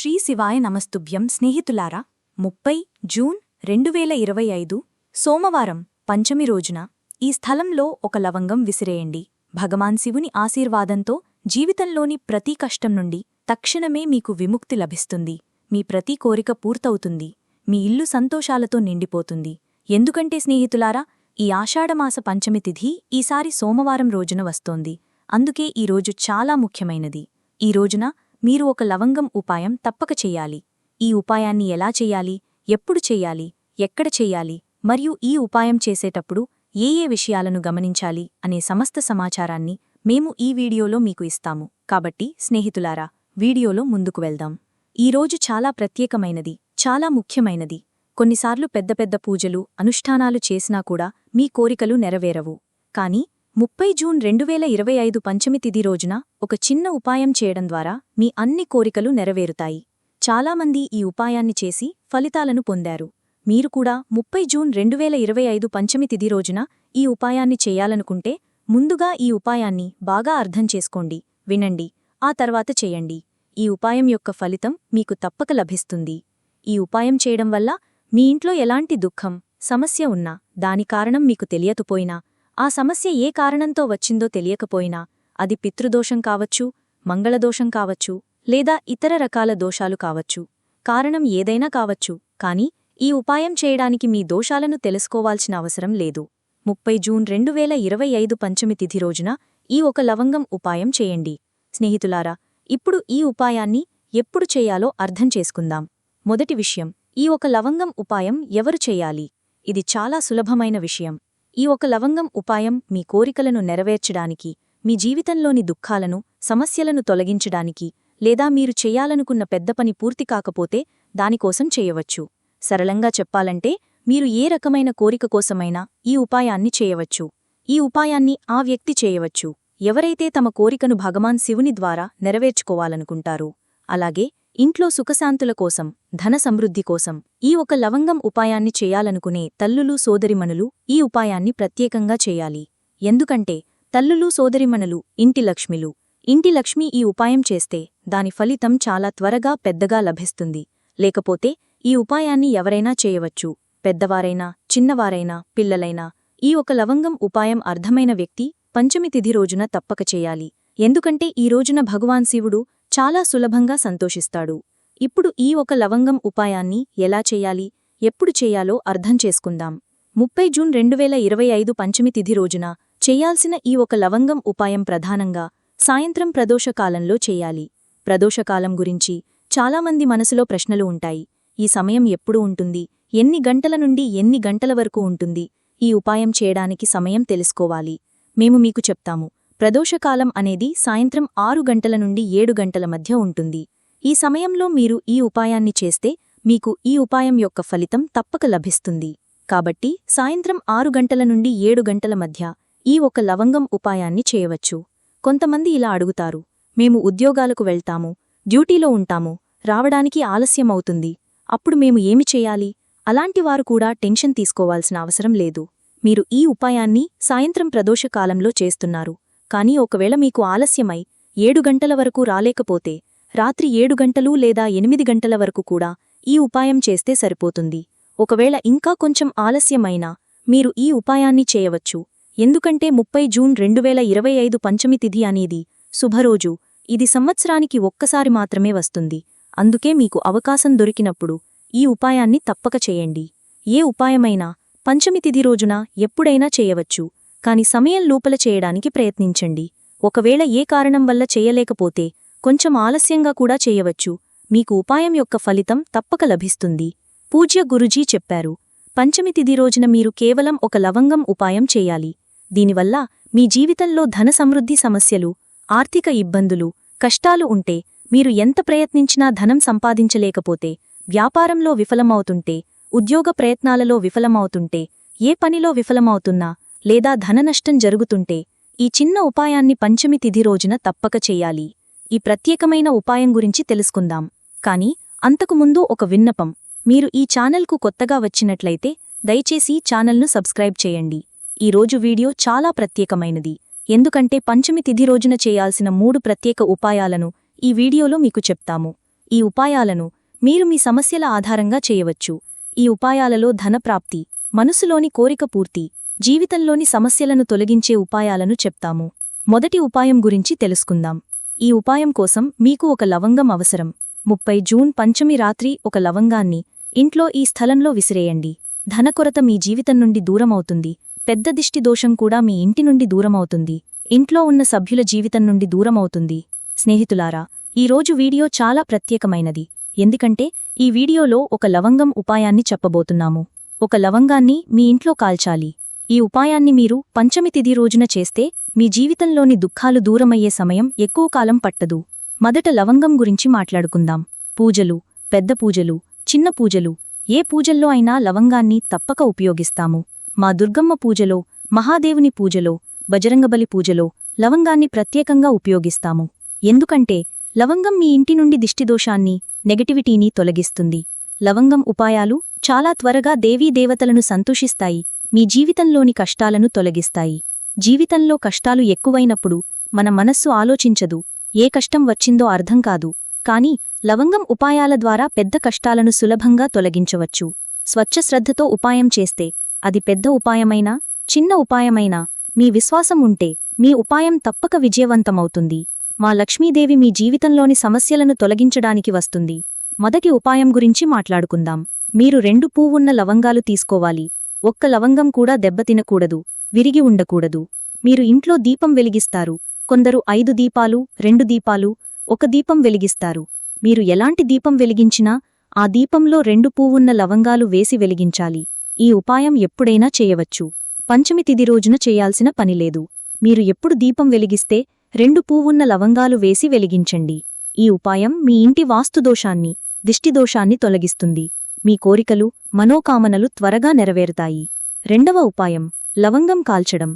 శ్రీ శివాయ నమస్తుభ్యం స్నేహితులారా ముప్పై జూన్ రెండు వేల ఇరవై ఐదు సోమవారం పంచమి రోజున ఈ స్థలంలో ఒక లవంగం విసిరేయండి. భగవాన్ శివుని ఆశీర్వాదంతో జీవితంలోని ప్రతి కష్టం నుండి తక్షణమే మీకు విముక్తి లభిస్తుంది. మీ ప్రతి కోరిక పూర్తవుతుంది. మీ ఇల్లు సంతోషాలతో నిండిపోతుంది. ఎందుకంటే స్నేహితులారా ఈ ఆషాఢమాస పంచమి తిథి ఈసారి సోమవారం రోజున వస్తోంది. అందుకే ఈ రోజు చాలా ముఖ్యమైనది. ఈ రోజున మీరు ఒక లవంగం ఉపాయం తప్పక చెయ్యాలి ఈ ఉపాయాన్ని ఎలా చెయ్యాలి ఎప్పుడు చెయ్యాలి ఎక్కడ చెయ్యాలి మరియు ఈ ఉపాయం చేసేటప్పుడు ఏ ఏ విషయాలను గమనించాలి అనే సమస్త సమాచారాన్ని మేము ఈ వీడియోలో మీకు ఇస్తాము. కాబట్టి స్నేహితులారా వీడియోలో ముందుకు వెళ్దాం. ఈ రోజు చాలా ప్రత్యేకమైనది చాలా ముఖ్యమైనది. కొన్నిసార్లు పెద్ద పెద్ద పూజలు అనుష్ఠానాలు చేసినా కూడా మీ కోరికలు నెరవేరవు. కాని ముప్పై జూన్ రెండు వేల ఇరవై ఐదు పంచమి తిది రోజున ఒక చిన్న ఉపాయం చేయడం ద్వారా మీ అన్ని కోరికలు నెరవేరుతాయి. చాలామంది ఈ ఉపాయాన్ని చేసి ఫలితాలను పొందారు. మీరు కూడా ముప్పై జూన్ రెండు వేల ఇరవై ఐదు పంచమి తిది రోజున ఈ ఉపాయాన్ని చేయాలనుకుంటే ముందుగా ఈ ఉపాయాన్ని బాగా అర్థం చేసుకోండి వినండి ఆ తర్వాత చేయండి. ఈ ఉపాయం యొక్క ఫలితం మీకు తప్పక లభిస్తుంది. ఈ ఉపాయం చేయడం వల్ల మీ ఇంట్లో ఎలాంటి దుఃఖం సమస్య ఉన్నా దాని కారణం మీకు తెలియకపోయినా ఆ సమస్య ఏ కారణంతో వచ్చిందో తెలియకపోయినా అది పితృదోషం కావచ్చు మంగళదోషం కావచ్చు లేదా ఇతర రకాల దోషాలు కావచ్చు. కారణం ఏదైనా కావచ్చు కాని ఈ ఉపాయం చేయడానికి మీ దోషాలను తెలుసుకోవాల్సిన అవసరం లేదు. ముప్పై జూన్ రెండు వేల ఇరవై ఐదు పంచమి తిథి రోజున ఈ ఒక లవంగం ఉపాయం చేయండి. స్నేహితులారా ఇప్పుడు ఈ ఉపాయాన్ని ఎప్పుడు చేయాలో అర్థం చేసుకుందాం. మొదటి విషయం ఈ ఒక లవంగం ఉపాయం ఎవరు చేయాలి? ఇది చాలా సులభమైన విషయం. ఈ ఒక లవంగం ఉపాయం మీ కోరికలను నెరవేర్చడానికి మీ జీవితంలోని దుఃఖాలను సమస్యలను తొలగించడానికి లేదా మీరు చెయ్యాలనుకున్న పెద్ద పని పూర్తి కాకపోతే దానికోసం చేయవచ్చు. సరళంగా చెప్పాలంటే మీరు ఏ రకమైన కోరిక కోసమైనా ఈ ఉపాయాన్ని చేయవచ్చు. ఈ ఉపాయాన్ని ఆ వ్యక్తి చేయవచ్చు. ఎవరైతే తమ కోరికను భగవాన్ శివుని ద్వారా నెరవేర్చుకోవాలనుకుంటారో అలాగే ఇంట్లో సుఖశాంతుల కోసం ధన సమృద్ధి కోసం ఈ ఒక లవంగం ఉపాయాన్ని చేయాలనుకునే తల్లులు సోదరిమణులు ఈ ఉపాయాన్ని ప్రత్యేకంగా చేయాలి. ఎందుకంటే తల్లులు సోదరిమణులు ఇంటి లక్ష్మిలు. ఇంటి లక్ష్మి ఈ ఉపాయం చేస్తే దాని ఫలితం చాలా త్వరగా పెద్దగా లభిస్తుంది. లేకపోతే ఈ ఉపాయాన్ని ఎవరైనా చేయవచ్చు. పెద్దవారైనా చిన్నవారైనా పిల్లలైనా ఈ ఒక లవంగం ఉపాయం అర్థమైన వ్యక్తి పంచమి తిథి రోజున తప్పక చేయాలి. ఎందుకంటే ఈ రోజున భగవాన్ శివుడు చాలా సులభంగా సంతోషిస్తాడు. ఇప్పుడు ఈ ఒక లవంగం ఉపాయాన్ని ఎలా చేయాలి ఎప్పుడు చేయాలో అర్థం చేసుకుందాం. ముప్పై జూన్ రెండు వేల ఇరవై ఐదు పంచమి తిథి రోజున చెయ్యాల్సిన ఈ ఒక లవంగం ఉపాయం ప్రధానంగా సాయంత్రం ప్రదోషకాలంలో చెయ్యాలి ప్రదోషకాలం గురించి చాలామంది మనసులో ప్రశ్నలు ఉంటాయి. ఈ సమయం ఎప్పుడు ఉంటుంది ఎన్ని గంటల నుండి ఎన్ని గంటల వరకు ఉంటుంది ఈ ఉపాయం చేయడానికి సమయం తెలుసుకోవాలి. మేము మీకు చెప్తాము ప్రదోషకాలం అనేది సాయంత్రం ఆరు గంటల నుండి ఏడు గంటల మధ్య ఉంటుంది. ఈ సమయంలో మీరు ఈ ఉపాయాన్ని చేస్తే మీకు ఈ ఉపాయం యొక్క ఫలితం తప్పక లభిస్తుంది. కాబట్టి సాయంత్రం ఆరు గంటల నుండి ఏడు గంటల మధ్య ఈ ఒక లవంగం ఉపాయాన్ని చేయవచ్చు. కొంతమంది ఇలా అడుగుతారు మేము ఉద్యోగాలకు వెళ్తాము డ్యూటీలో ఉంటాము రావడానికి ఆలస్యమవుతుంది అప్పుడు మేము ఏమి చేయాలి అలాంటివారు కూడా టెన్షన్ తీసుకోవాల్సిన అవసరం లేదు. మీరు ఈ ఉపాయాన్ని సాయంత్రం ప్రదోషకాలంలో చేస్తున్నారు. కానీ ఒకవేళ మీకు ఆలస్యమై ఏడు గంటల వరకు రాలేకపోతే రాత్రి ఏడు గంటలు లేదా ఎనిమిది గంటల వరకు కూడా ఈ ఉపాయం చేస్తే సరిపోతుంది. ఒకవేళ ఇంకా కొంచెం ఆలస్యమైనా మీరు ఈ ఉపాయాన్ని చేయవచ్చు. ఎందుకంటే ముప్పై జూన్ రెండు వేల ఇరవై ఐదు పంచమి తిథి అనేది శుభరోజు. ఇది సంవత్సరానికి ఒక్కసారి మాత్రమే వస్తుంది. అందుకే మీకు అవకాశం దొరికినప్పుడు ఈ ఉపాయాన్ని తప్పక చేయండి. ఏ ఉపాయమైనా పంచమి తిథి రోజున ఎప్పుడైనా చేయవచ్చు. కాని సమయం లోపల చేయడానికి ప్రయత్నించండి. ఒకవేళ ఏ కారణం వల్ల చేయలేకపోతే కొంచెం ఆలస్యంగా కూడా చేయవచ్చు. మీకు ఉపాయం యొక్క ఫలితం తప్పక లభిస్తుంది. పూజ్య గురుజీ చెప్పారు. పంచమి తిది రోజున మీరు కేవలం ఒక లవంగం ఉపాయం చేయాలి. దీనివల్ల మీ జీవితంలో ధన సమృద్ధి సమస్యలు ఆర్థిక ఇబ్బందులు కష్టాలు ఉంటే మీరు ఎంత ప్రయత్నించినా ధనం సంపాదించలేకపోతే వ్యాపారంలో విఫలమవుతుంటే ఉద్యోగ ప్రయత్నాలలో విఫలమవుతుంటే ఏ పనిలో విఫలమవుతున్నా లేదా ధననష్టం జరుగుతుంటే ఈ చిన్న ఉపాయాన్ని పంచమి తిథి రోజున తప్పక చెయ్యాలి ఈ ప్రత్యేకమైన ఉపాయం గురించి తెలుసుకుందాం. కాని అంతకుముందు ఒక విన్నపం. మీరు ఈ ఛానల్కు కొత్తగా వచ్చినట్లయితే దయచేసి ఛానల్ను సబ్స్క్రైబ్ చేయండి. ఈ రోజు వీడియో చాలా ప్రత్యేకమైనది. ఎందుకంటే పంచమి తిథి రోజున చేయాల్సిన మూడు ప్రత్యేక ఉపాయాలను ఈ వీడియోలో మీకు చెప్తాము. ఈ ఉపాయాలను మీరు మీ సమస్యల ఆధారంగా చేయవచ్చు. ఈ ఉపాయాలలో ధనప్రాప్తి మనసులోని కోరిక పూర్తి జీవితంలోని సమస్యలను తొలగించే ఉపాయాలను చెప్తాము. మొదటి ఉపాయం గురించి తెలుసుకుందాం. ఈ ఉపాయం కోసం మీకు ఒక లవంగం అవసరం. ముప్పై జూన్ పంచమి రాత్రి ఒక లవంగాన్ని ఇంట్లో ఈ స్థలంలో విసిరేయండి. ధనకొరత మీ జీవితం నుండి దూరమవుతుంది. పెద్ద దిష్టి దోషం కూడా మీ ఇంటి నుండి దూరమవుతుంది. ఇంట్లో ఉన్న సభ్యుల జీవితం నుండి దూరమవుతుంది. స్నేహితులారా ఈరోజు వీడియో చాలా ప్రత్యేకమైనది. ఎందుకంటే ఈ వీడియోలో ఒక లవంగం ఉపాయాన్ని చెప్పబోతున్నాము. ఒక లవంగాన్ని మీ ఇంట్లో కాల్చాలి. ఈ ఉపాయాన్ని మీరు పంచమి తిథి రోజున చేస్తే మీ జీవితంలోని దుఃఖాలు దూరమయ్యే సమయం ఎక్కువ కాలం పట్టదు. మొదట లవంగం గురించి మాట్లాడుకుందాం. పూజలు పెద్ద పూజలు చిన్న పూజలు ఏ పూజల్లో అయినా లవంగాన్ని తప్పక ఉపయోగిస్తాము. మా దుర్గమ్మ పూజలో మహాదేవుని పూజలో బజరంగబలి పూజలో లవంగాన్ని ప్రత్యేకంగా ఉపయోగిస్తాము. ఎందుకంటే లవంగం మీ ఇంటి నుండి దిష్టిదోషాన్ని నెగటివిటీని తొలగిస్తుంది. లవంగం ఉపాయాలు చాలా త్వరగా దేవీదేవతలను సంతోషిస్తాయి. మీ జీవితంలోని కష్టాలను తొలగిస్తాయి. జీవితంలో కష్టాలు ఎక్కువైనప్పుడు మన మనస్సు ఆలోచించదు. ఏ కష్టం వచ్చిందో అర్థం కాదు. కాని లవంగం ఉపాయాల ద్వారా పెద్ద కష్టాలను సులభంగా తొలగించవచ్చు. స్వచ్ఛశ్రద్ధతో ఉపాయం చేస్తే అది పెద్ద ఉపాయమైనా చిన్న ఉపాయమైనా మీ విశ్వాసం ఉంటే మీ ఉపాయం తప్పక విజయవంతమవుతుంది. మా లక్ష్మీదేవి మీ జీవితంలోని సమస్యలను తొలగించడానికి వస్తుంది. మొదటి ఉపాయం గురించి మాట్లాడుకుందాం. మీరు రెండు పువ్వున్న లవంగాలు తీసుకోవాలి. ఒక్క లవంగం కూడా దెబ్బతినకూడదు విరిగి ఉండకూడదు. మీరు ఇంట్లో దీపం వెలిగిస్తారు కొందరు ఐదు దీపాలు రెండు దీపాలు ఒక దీపం వెలిగిస్తారు. మీరు ఎలాంటి దీపం వెలిగించినా ఆ దీపంలో రెండు పూవున్న లవంగాలు వేసి వెలిగించాలి. ఈ ఉపాయం ఎప్పుడైనా చేయవచ్చు. పంచమి తిది రోజున చేయాల్సిన పనిలేదు మీరు ఎప్పుడు దీపం వెలిగిస్తే రెండు పూవున్న లవంగాలు వేసి వెలిగించండి. ఈ ఉపాయం మీ ఇంటి వాస్తుదోషాన్ని దిష్టిదోషాన్ని తొలగిస్తుంది. మీ కోరికలు మనోకామనలు త్వరగా నెరవేరుతాయి. రెండవ ఉపాయం లవంగం కాల్చడం.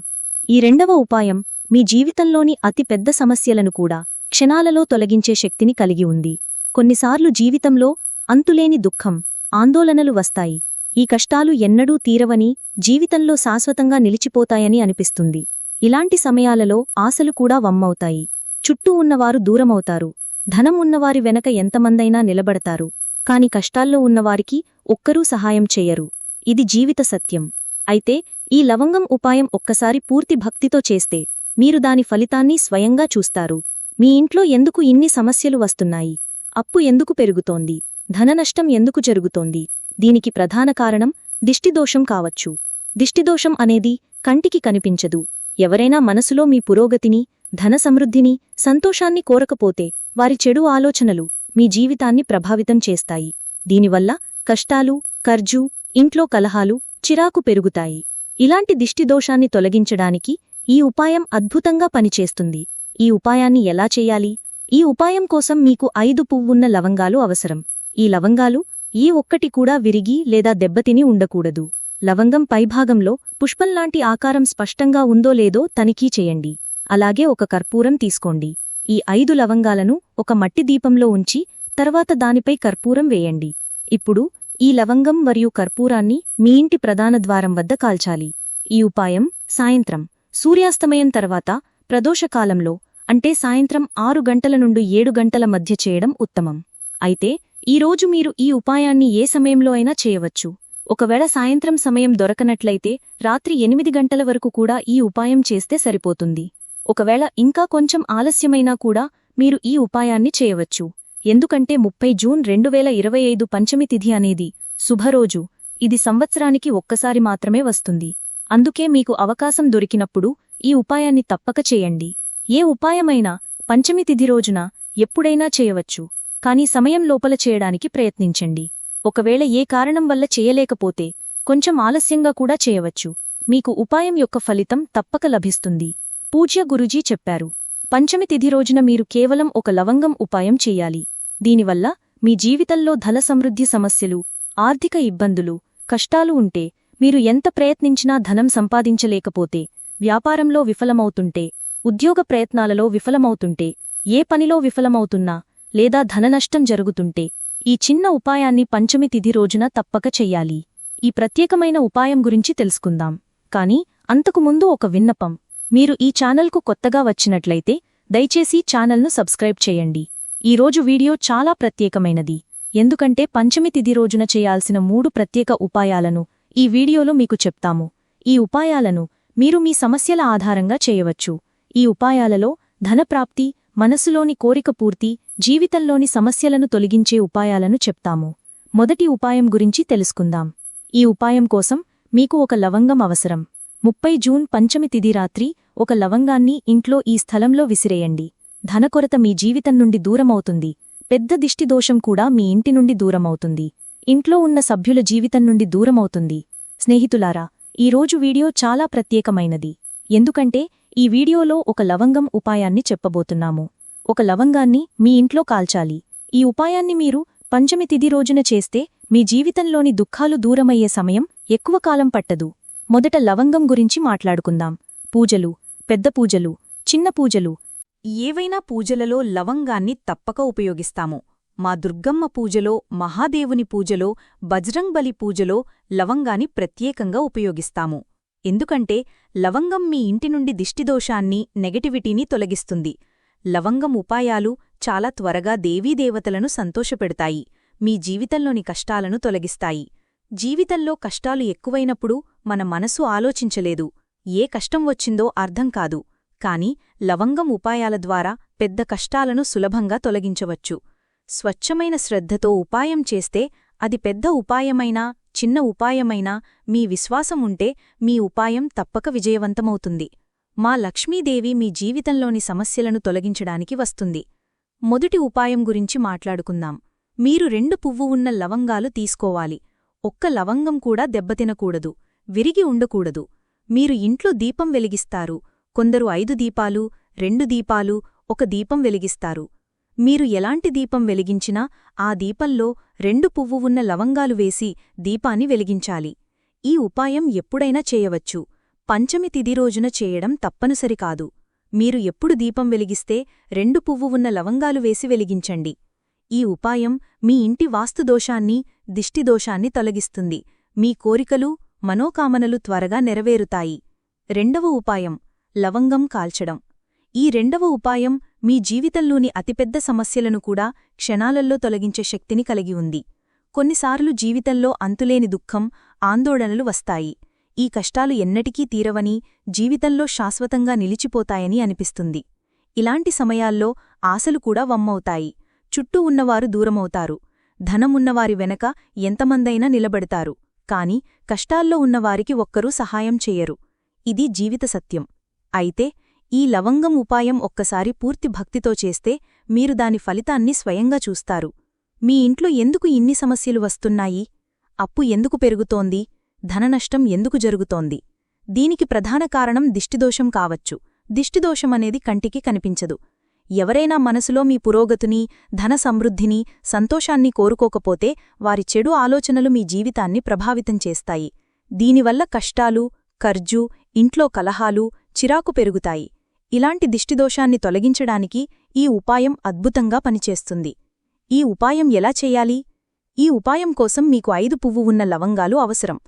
ఈ రెండవ ఉపాయం మీ జీవితంలోని అతి పెద్ద సమస్యలను కూడా క్షణాలలో తొలగించే శక్తిని కలిగి ఉంది. కొన్నిసార్లు జీవితంలో అంతులేని దుఃఖం ఆందోళనలు వస్తాయి. ఈ కష్టాలు ఎన్నడూ తీరవని జీవితంలో శాశ్వతంగా నిలిచిపోతాయని అనిపిస్తుంది. ఇలాంటి సమయాలలో ఆశలు కూడా వమ్మవుతాయి. చుట్టూ ఉన్నవారు దూరమవుతారు. ధనం ఉన్నవారి వెనక ఎంతమందైనా నిలబడతారు. కాని కష్టాల్లో ఉన్నవారికి ఒక్కరూ సహాయం చెయ్యరు ఇది జీవిత సత్యం. అయితే ఈ లవంగం ఉపాయం ఒక్కసారి పూర్తి భక్తితో చేస్తే మీరు దాని ఫలితాన్ని స్వయంగా చూస్తారు. మీ ఇంట్లో ఎందుకు ఇన్ని సమస్యలు వస్తున్నాయి? అప్పు ఎందుకు పెరుగుతోంది? ధననష్టం ఎందుకు జరుగుతోంది? దీనికి ప్రధాన కారణం దిష్టిదోషం కావచ్చు. దిష్టిదోషం అనేది కంటికి కనిపించదు. ఎవరైనా మనసులో మీ పురోగతిని ధన సమృద్ధిని సంతోషాన్ని కోరకపోతే వారి చెడు ఆలోచనలు మీ జీవితాన్ని ప్రభావితం చేస్తాయి. దీనివల్ల కష్టాలు కర్జు ఇంట్లో కలహాలు చిరాకు పెరుగుతాయి. ఇలాంటి దిష్టిదోషాన్ని తొలగించడానికి ఈ ఉపాయం అద్భుతంగా పనిచేస్తుంది. ఈ ఉపాయాన్ని ఎలా చేయాలి? ఈ ఉపాయం కోసం మీకు ఐదు పువ్వున్న లవంగాలు అవసరం. ఈ లవంగాలు ఈ ఒక్కటి కూడా విరిగి లేదా దెబ్బతిని ఉండకూడదు. లవంగం పైభాగంలో పుష్పంలాంటి ఆకారం స్పష్టంగా ఉందో లేదో తనిఖీ చేయండి. అలాగే ఒక కర్పూరం తీసుకోండి. ఈ ఐదు లవంగాలను ఒక మట్టి దీపంలో ఉంచి తర్వాత దానిపై కర్పూరం వేయండి. ఇప్పుడు ఈ లవంగం మరియు కర్పూరాన్ని మీ ఇంటి ప్రధాన ద్వారం వద్ద కాల్చాలి. ఈ ఉపాయం సాయంత్రం. సూర్యాస్తమయం తర్వాత ప్రదోషకాలంలో అంటే సాయంత్రం ఆరు గంటల నుండి ఏడు గంటల మధ్య చేయడం ఉత్తమం. అయితే ఈరోజు మీరు ఈ ఉపాయాన్ని ఏ సమయంలో అయినా చేయవచ్చు. ఒకవేళ సాయంత్రం సమయం దొరకనట్లయితే రాత్రి ఎనిమిది గంటల వరకు కూడా ఈ ఉపాయం చేస్తే సరిపోతుంది. ఒకవేళ ఇంకా కొంచెం ఆలస్యమైనా కూడా మీరు ఈ ఉపాయాన్ని చేయవచ్చు. ఎందుకంటే ముప్పై జూన్ రెండు వేల ఇరవై ఐదు పంచమి తిథి అనేది శుభరోజు. ఇది సంవత్సరానికి ఒక్కసారి మాత్రమే వస్తుంది. అందుకే మీకు అవకాశం దొరికినప్పుడు ఈ ఉపాయాన్ని తప్పక చేయండి. ఏ ఉపాయమైనా పంచమి తిథి రోజున ఎప్పుడైనా చేయవచ్చు. కానీ సమయం లోపల చేయడానికి ప్రయత్నించండి. ఒకవేళ ఏ కారణం వల్ల చేయలేకపోతే కొంచెం ఆలస్యంగా కూడా చేయవచ్చు. మీకు ఉపాయం యొక్క ఫలితం తప్పక లభిస్తుంది. పూజ్య గురుజీ చెప్పారు. పంచమి తిథి రోజున మీరు కేవలం ఒక లవంగం ఉపాయం చెయ్యాలి దీనివల్ల మీ జీవితంలో ధన సమృద్ధి సమస్యలు ఆర్థిక ఇబ్బందులు కష్టాలు ఉంటే మీరు ఎంత ప్రయత్నించినా ధనం సంపాదించలేకపోతే వ్యాపారంలో విఫలమవుతుంటే ఉద్యోగ ప్రయత్నాలలో విఫలమవుతుంటే ఏ పనిలో విఫలమవుతున్నా లేదా ధననష్టం జరుగుతుంటే ఈ చిన్న ఉపాయాన్ని పంచమి తిథి రోజున తప్పక చెయ్యాలి. ఈ ప్రత్యేకమైన ఉపాయం గురించి తెలుసుకుందాం. కాని అంతకుముందు ఒక విన్నపం. మీరు ఈ ఛానల్కు కొత్తగా వచ్చినట్లయితే దయచేసి ఛానల్ను సబ్స్క్రైబ్ చేయండి. ఈరోజు వీడియో చాలా ప్రత్యేకమైనది. ఎందుకంటే పంచమి తిథి రోజున చేయాల్సిన మూడు ప్రత్యేక ఉపాయాలను ఈ వీడియోలో మీకు చెప్తాము. ఈ ఉపాయాలను మీరు మీ సమస్యల ఆధారంగా చేయవచ్చు. ఈ ఉపాయాలలో ధనప్రాప్తి మనసులోని కోరిక పూర్తి జీవితంలోని సమస్యలను తొలగించే ఉపాయాలను చెప్తాము. మొదటి ఉపాయం గురించి తెలుసుకుందాం. ఈ ఉపాయం కోసం మీకు ఒక లవంగం అవసరం. ముప్పై జూన్ పంచమి తిథి రాత్రి ఒక లవంగాన్ని ఇంట్లో ఈ స్థలంలో విసిరేయండి. ధనకొరత మీ జీవితం నుండి దూరమవుతుంది. పెద్ద దిష్టిదోషం కూడా మీ ఇంటి నుండి దూరమవుతుంది. ఇంట్లో ఉన్న సభ్యుల జీవితం నుండి దూరమవుతుంది. స్నేహితులారా ఈరోజు వీడియో చాలా ప్రత్యేకమైనది. ఎందుకంటే ఈ వీడియోలో ఒక లవంగం ఉపాయాన్ని చెప్పబోతున్నాము. ఒక లవంగాన్ని మీ ఇంట్లో కాల్చాలి. ఈ ఉపాయాన్ని మీరు పంచమి తిది రోజున చేస్తే మీ జీవితంలోని దుఃఖాలు దూరమయ్యే సమయం ఎక్కువ కాలం పట్టదు. మొదట లవంగం గురించి మాట్లాడుకుందాం. పూజలు పెద్ద పూజలు చిన్న పూజలు. ఏవైనా పూజలలో లవంగాన్ని తప్పక ఉపయోగిస్తాము. మా దుర్గమ్మ పూజలో మహాదేవుని పూజలో బజరంగ్బలి పూజలో లవంగాన్ని ప్రత్యేకంగా ఉపయోగిస్తాము. ఎందుకంటే లవంగం మీ ఇంటి నుండి దిష్టిదోషాన్ని నెగటివిటీని తొలగిస్తుంది. లవంగం ఉపాయాలు చాలా త్వరగా దేవీదేవతలను సంతోషపెడతాయి. మీ జీవితంలోని కష్టాలను తొలగిస్తాయి. జీవితంలో కష్టాలు ఎక్కువైనప్పుడు మన మనసు ఆలోచించలేదు. ఏ కష్టం వచ్చిందో అర్థం కాదు. కాని లవంగం ఉపాయాల ద్వారా పెద్ద కష్టాలను సులభంగా తొలగించవచ్చు. స్వచ్ఛమైన శ్రద్ధతో ఉపాయం చేస్తే అది పెద్ద ఉపాయమైనా చిన్న ఉపాయమైనా మీ విశ్వాసం ఉంటే మీ ఉపాయం తప్పక విజయవంతమవుతుంది. మా లక్ష్మీదేవి మీ జీవితంలోని సమస్యలను తొలగించడానికి వస్తుంది. మొదటి ఉపాయం గురించి మాట్లాడుకుందాం. మీరు రెండు పువ్వు ఉన్న లవంగాలు తీసుకోవాలి. ఒక్క లవంగం కూడా దెబ్బతినకూడదు. విరిగి ఉండకూడదు. మీరు ఇంట్లో దీపం వెలిగిస్తారు. కొందరు ఐదు దీపాలు రెండు దీపాలు ఒక దీపం వెలిగిస్తారు. మీరు ఎలాంటి దీపం వెలిగించినా ఆ దీపంలో రెండు పువ్వు ఉన్న లవంగాలు వేసి దీపాన్ని వెలిగించాలి. ఈ ఉపాయం ఎప్పుడైనా చేయవచ్చు. పంచమి తిథి రోజున చేయడం తప్పనిసరి కాదు. మీరు ఎప్పుడు దీపం వెలిగిస్తే రెండు పువ్వు ఉన్న లవంగాలు వేసి వెలిగించండి. ఈ ఉపాయం మీ ఇంటి వాస్తుదోషాన్ని దిష్టిదోషాన్ని తొలగిస్తుంది. మీ కోరికలు మనోకామనలు త్వరగా నెరవేరుతాయి. రెండవ ఉపాయం లవంగం కాల్చడం. ఈ రెండవ ఉపాయం మీ జీవితంలోని అతిపెద్ద సమస్యలను కూడా క్షణాలల్లో తొలగించే శక్తిని కలిగి ఉంది. కొన్నిసార్లు జీవితంలో అంతులేని దుఃఖం ఆందోళనలు వస్తాయి. ఈ కష్టాలు ఎన్నటికీ తీరవని జీవితంలో శాశ్వతంగా నిలిచిపోతాయని అనిపిస్తుంది. ఇలాంటి సమయాల్లో ఆశలు కూడా వమ్మవుతాయి. చుట్టూ ఉన్నవారు దూరమవుతారు. ధనమున్నవారి వెనక ఎంతమందైనా నిలబడతారు. కాని కష్టాల్లో ఉన్నవారికి ఒక్కరూ సహాయం చెయ్యరు ఇది జీవిత సత్యం. అయితే ఈ లవంగం ఉపాయం ఒక్కసారి పూర్తి భక్తితో చేస్తే మీరు దాని ఫలితాన్ని స్వయంగా చూస్తారు. మీ ఇంట్లో ఎందుకు ఇన్ని సమస్యలు వస్తున్నాయి? అప్పు ఎందుకు పెరుగుతోంది? ధననష్టం ఎందుకు జరుగుతోంది? దీనికి ప్రధాన కారణం దిష్టిదోషం కావచ్చు. దిష్టిదోషమనేది కంటికి కనిపించదు. ఎవరైనా మనసులో మీ పురోగతిని ధన సమృద్ధిని సంతోషాన్ని కోరుకోకపోతే వారి చెడు ఆలోచనలు మీ జీవితాన్ని ప్రభావితం చేస్తాయి. దీనివల్ల కష్టాలు కర్జు ఇంట్లో కలహాలు చిరాకు పెరుగుతాయి. ఇలాంటి దిష్టిదోషాన్ని తొలగించడానికి ఈ ఉపాయం అద్భుతంగా పనిచేస్తుంది. ఈ ఉపాయం ఎలా చెయ్యాలి ఈ ఉపాయం కోసం మీకు ఐదు పువ్వు ఉన్న లవంగాలు అవసరం.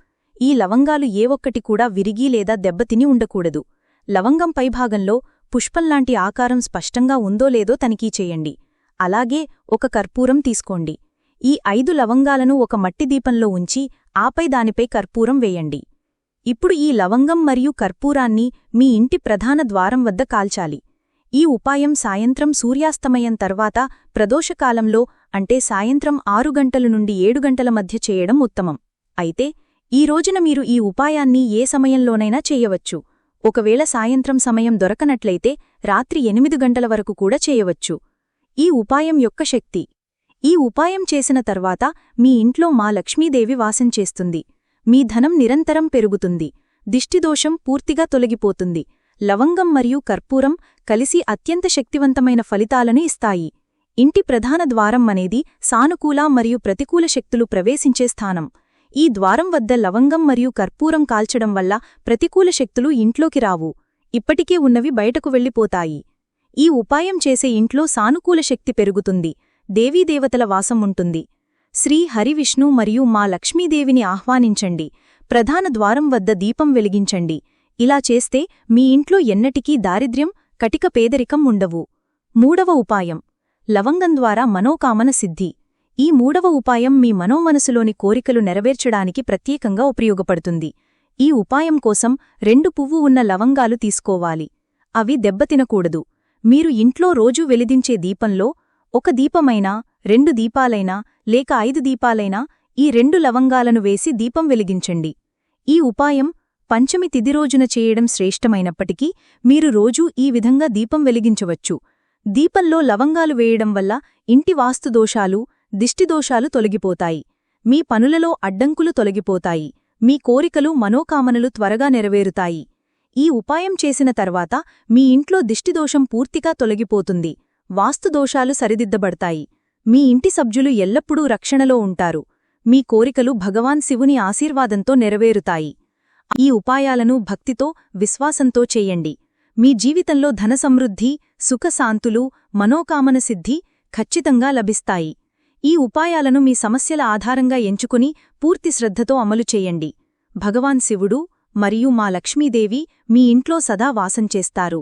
ఈ లవంగాలు ఏ ఒక్కటి కూడా విరిగి లేదా దెబ్బతిని ఉండకూడదు. లవంగం పైభాగంలో పుష్పంలాంటి ఆకారం స్పష్టంగా ఉందో లేదో తనిఖీ చేయండి. అలాగే ఒక కర్పూరం తీసుకోండి. ఈ ఐదు లవంగాలను ఒక మట్టి దీపంలో ఉంచి ఆపై దానిపై కర్పూరం వేయండి. ఇప్పుడు ఈ లవంగం మరియు కర్పూరాన్ని మీ ఇంటి ప్రధాన ద్వారం వద్ద కాల్చాలి. ఈ ఉపాయం సాయంత్రం సూర్యాస్తమయం తర్వాత ప్రదోషకాలంలో అంటే సాయంత్రం ఆరు గంటల నుండి ఏడు గంటల మధ్య చేయడం ఉత్తమం. అయితే ఈ రోజున మీరు ఈ ఉపాయాన్ని ఏ సమయంలోనైనా చేయవచ్చు. ఒకవేళ సాయంత్రం సమయం దొరకనట్లయితే రాత్రి ఎనిమిది గంటల వరకు కూడా చేయవచ్చు. ఈ ఉపాయం యొక్క శక్తి. ఈ ఉపాయం చేసిన తర్వాత మీ ఇంట్లో మా లక్ష్మీదేవి వాసం చేస్తుంది. మీ ధనం నిరంతరం పెరుగుతుంది. దిష్టిదోషం పూర్తిగా తొలగిపోతుంది. లవంగం మరియు కర్పూరం కలిసి అత్యంత శక్తివంతమైన ఫలితాలను ఇస్తాయి. ఇంటి ప్రధాన ద్వారం అనేది సానుకూల మరియు ప్రతికూల శక్తులు ప్రవేశించే స్థానం. ఈ ద్వారం వద్ద లవంగం మరియు కర్పూరం కాల్చడం వల్ల ప్రతికూల శక్తులు ఇంట్లోకి రావు. ఇప్పటికే ఉన్నవి బయటకు వెళ్ళిపోతాయి. ఈ ఉపాయం చేసే ఇంట్లో సానుకూల శక్తి పెరుగుతుంది. దేవీదేవతల వాసం ఉంటుంది. శ్రీ హరివిష్ణు మరియు మా లక్ష్మీదేవిని ఆహ్వానించండి. ప్రధాన ద్వారం వద్ద దీపం వెలిగించండి. ఇలా చేస్తే మీ ఇంట్లో ఎన్నటికీ దారిద్ర్యం కటిక పేదరికం ఉండవు. మూడవ ఉపాయం. లవంగం ద్వారా మనోకామన సిద్ధి. ఈ మూడవ ఉపాయం మీ మనోమనసులోని కోరికలు నెరవేర్చడానికి ప్రత్యేకంగా ఉపయోగపడుతుంది. ఈ ఉపాయం కోసం రెండు పువ్వు ఉన్న లవంగాలు తీసుకోవాలి. అవి దెబ్బతినకూడదు. మీరు ఇంట్లో రోజూ వెలిదించే దీపంలో ఒక దీపమైనా రెండు దీపాలైనా లేక ఐదు దీపాలైనా ఈ రెండు లవంగాలను వేసి దీపం వెలిగించండి. ఈ ఉపాయం పంచమి తిదిరోజున చేయడం శ్రేష్టమైనప్పటికీ మీరు రోజూ ఈ విధంగా దీపం వెలిగించవచ్చు. దీపంలో లవంగాలు వేయడం వల్ల ఇంటి వాస్తుదోషాలు దిష్టిదోషాలు తొలగిపోతాయి. మీ పనులలో అడ్డంకులు తొలగిపోతాయి. మీ కోరికలు మనోకామనలు త్వరగా నెరవేరుతాయి. ఈ ఉపాయం చేసిన తర్వాత మీ ఇంట్లో దిష్టిదోషం పూర్తిగా తొలగిపోతుంది. వాస్తుదోషాలు సరిదిద్దబడతాయి. మీ ఇంటి సభ్యులు ఎల్లప్పుడూ రక్షణలో ఉంటారు. మీ కోరికలు భగవాన్ శివుని ఆశీర్వాదంతో నెరవేరుతాయి. ఈ ఉపాయాలను భక్తితో విశ్వాసంతో చెయ్యండి మీ జీవితంలో ధనసమృద్ధి సుఖశాంతులు మనోకామన సిద్ధి ఖచ్చితంగా లభిస్తాయి. ఈ ఉపాయాలను మీ సమస్యల ఆధారంగా ఎంచుకుని పూర్తి శ్రద్ధతో అమలు చేయండి. భగవాన్ శివుడు మరియు మా లక్ష్మీదేవి మీ ఇంట్లో సదా వాసం చేస్తారు.